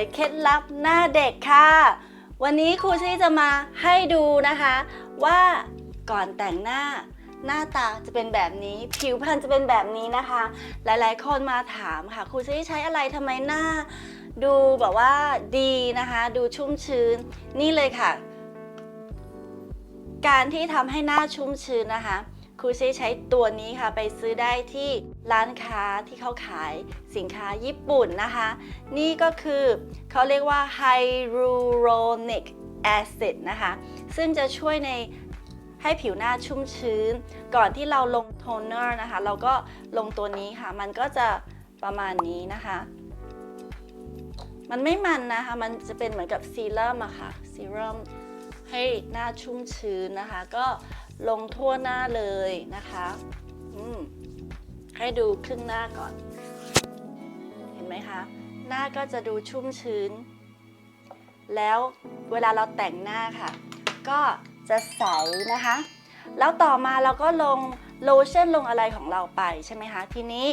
ยเคล็ดลับหน้าเด็กค่ะ วันนี้ครูชี่จะมาให้ดูนะคะ ว่าก่อนแต่งหน้าหน้าตาจะเป็นแบบนี้ผิวพรรณจะเป็นแบบนี้นะคะ หลายๆ คนมาถามค่ะครูชี่ใช้อะไรทำไมหน้า ดูแบบว่าดีนะคะ ดูชุ่มชื้น นี่เลยค่ะ การที่ทำให้หน้าชุ่มชื้นนะคะ ครูซี่ใช้ตัวนี้ค่ะไปซื้อได้ที่ร้านค้าที่เขาขายสินค้าญี่ปุ่นนะคะ นี่ก็คือเขาเรียกว่า hyaluronic acid นะคะ ซึ่งจะช่วยในให้ผิวหน้าชุ่มชื้น ก่อนที่เราลงโทนเนอร์นะคะ เราก็ลงตัวนี้ค่ะ มันก็จะประมาณนี้นะคะ มันไม่มันนะคะ มันจะเป็นเหมือนกับซีรั่มอะค่ะ ซีรั่มให้หน้าชุ่มชื้นนะคะ ก็ ลงทั่วหน้าเลยนะคะให้ดูครึ่งหน้าก่อน เห็นไหมคะ หน้าก็จะดูชุ่มชื้น แล้วเวลาเราแต่งหน้าค่ะ ก็จะใสนะคะ แล้วต่อมาเราก็ลงโลชั่นลงอะไรของเราไปใช่ไหมคะทีนี้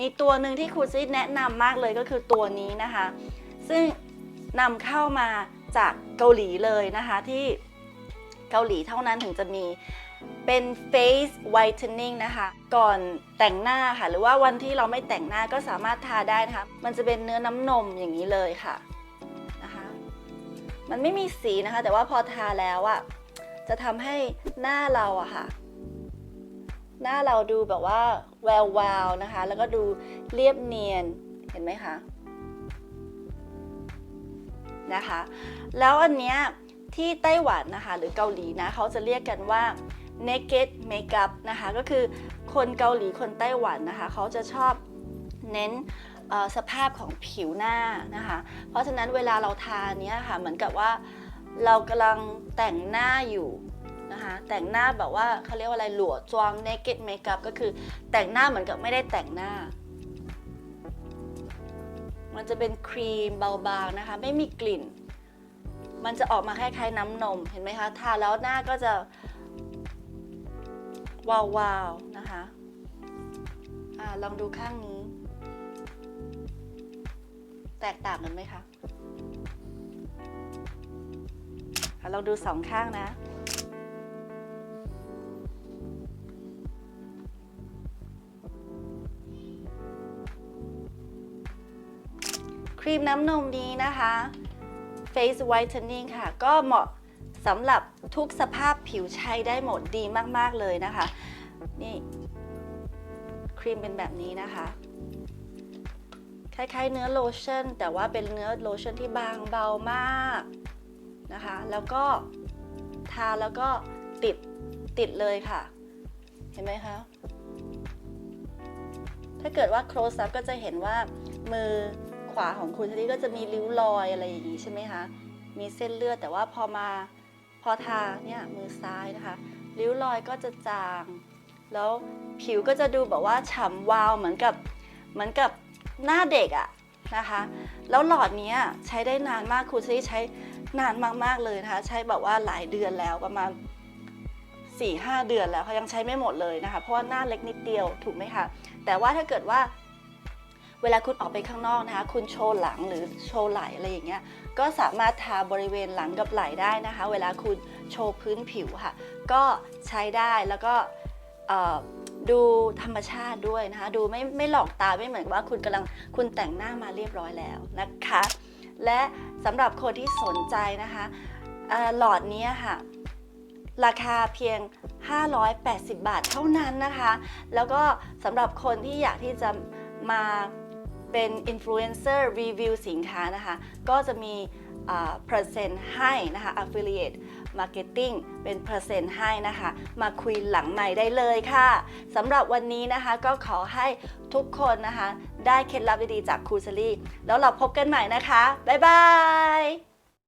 มีตัวหนึ่งที่ครูซีแนะนำมากเลยก็คือตัวนี้นะคะ ซึ่งนำเข้ามาจากเกาหลีเลยนะคะที่เกาหลีเท่านั้นถึงจะมี เป็น face whitening นะคะ ก่อนแต่งหน้าค่ะ หรือว่าวันที่เราไม่แต่งหน้าก็สามารถทาได้นะคะ มันจะเป็นเนื้อน้ำนมอย่างนี้เลยค่ะนะคะ มันไม่มีสีนะคะ แต่ว่าพอทาแล้วอะจะทำให้หน้าเราอะค่ะ หน้าเราดูแบบว่าแวววาวนะคะ แล้วก็ดูเรียบเนียนเห็นไหมคะนะคะ แล้วอันเนี้ยที่ไต้หวันนะคะ หรือเกาหลีนะเขาจะเรียกกันว่า naked makeup นะคะก็คือคนเกาหลีคนไต้หวันนะคะเขาจะชอบเน้นสภาพของผิวหน้านะคะ เพราะฉะนั้นเวลาเราทาเนี้ยค่ะเหมือนกับว่าเรากำลังแต่งหน้าอยู่นะคะแต่งหน้าแบบว่าเขาเรียกว่าอะไรหลัวจวง naked makeup ก็คือแต่งหน้าเหมือนกับไม่ได้แต่งหน้า มันจะเป็นครีมเบาๆนะคะไม่มีกลิ่น มันจะออกมาคล้ายๆน้ำนมเห็นไหมคะทาแล้วหน้าก็จะ วาวๆนะคะอ่าลองดูข้างนี้ แตกต่างกันไหมคะอะลองดูสองข้างนะครีมน้ำนมนี้นะคะ Face Whitening ค่ะ ก็เหมาะ สำหรับทุกสภาพผิวใช้ได้หมดดีมาก ๆ เลยนะคะ นี่ครีมเป็นแบบนี้นะคะคล้ายๆเนื้อโลชั่น แต่ว่าเป็นเนื้อโลชั่นที่บางเบามากนะคะ แล้วก็ทาแล้วก็ติดติดเลยค่ะ เห็นไหมคะ ถ้าเกิดว่า close up ก็จะเห็นว่ามือขวาของคุณชลีก็จะมีริ้วรอยอะไรอย่างนี้ใช่ไหมคะ มีเส้นเลือดแต่ว่าพอมา พอทาเนี่ยมือซ้ายนะคะ ริ้วรอยก็จะจาง แล้วผิวก็จะดูแบบว่าฉ่ำวาวเหมือนกับเหมือนกับหน้าเด็กอะนะคะ แล้วหลอดนี้ใช้ได้นานมากคุณชลีใช้นานมากๆเลยนะคะ ใช้แบบว่าหลายเดือนแล้วประมาณ4 5 เดือนแล้วเขายังใช้ไม่หมดเลยนะคะ เพราะว่าหน้าเล็กนิดเดียวถูกไหมคะ แต่ว่าถ้าเกิดว่า เวลาคุณออกไปข้างนอกนะคะ คุณโชว์หลังหรือโชว์ไหล่อะไรอย่างเงี้ย ก็สามารถทาบริเวณหลังกับไหล่ได้นะคะ เวลาคุณโชว์พื้นผิวค่ะ ก็ใช้ได้แล้วก็ดูธรรมชาติด้วยนะคะ ดูไม่ไม่หลอกตาไม่เหมือนว่าคุณกำลังคุณแต่งหน้ามาเรียบร้อยแล้วนะคะ และสำหรับคนที่สนใจนะคะหลอดนี้ค่ะราคาเพียง 580 บาทเท่านั้นนะคะ แล้วก็สำหรับคนที่อยากที่จะมา เป็นอินฟลูเอนเซอร์รีวิวสินค้านะคะ ก็จะมีเปอร์เซ็นต์ให้นะคะ affiliate marketing เป็นเปอร์เซ็นต์ให้นะคะ มาคุยหลังใหม่ได้เลยค่ะสำหรับวันนี้นะคะก็ขอให้ทุกคนนะคะ ได้เคล็ดลับดีๆจากครูซลี่แล้วเราพบกันใหม่นะคะ บ๊ายบาย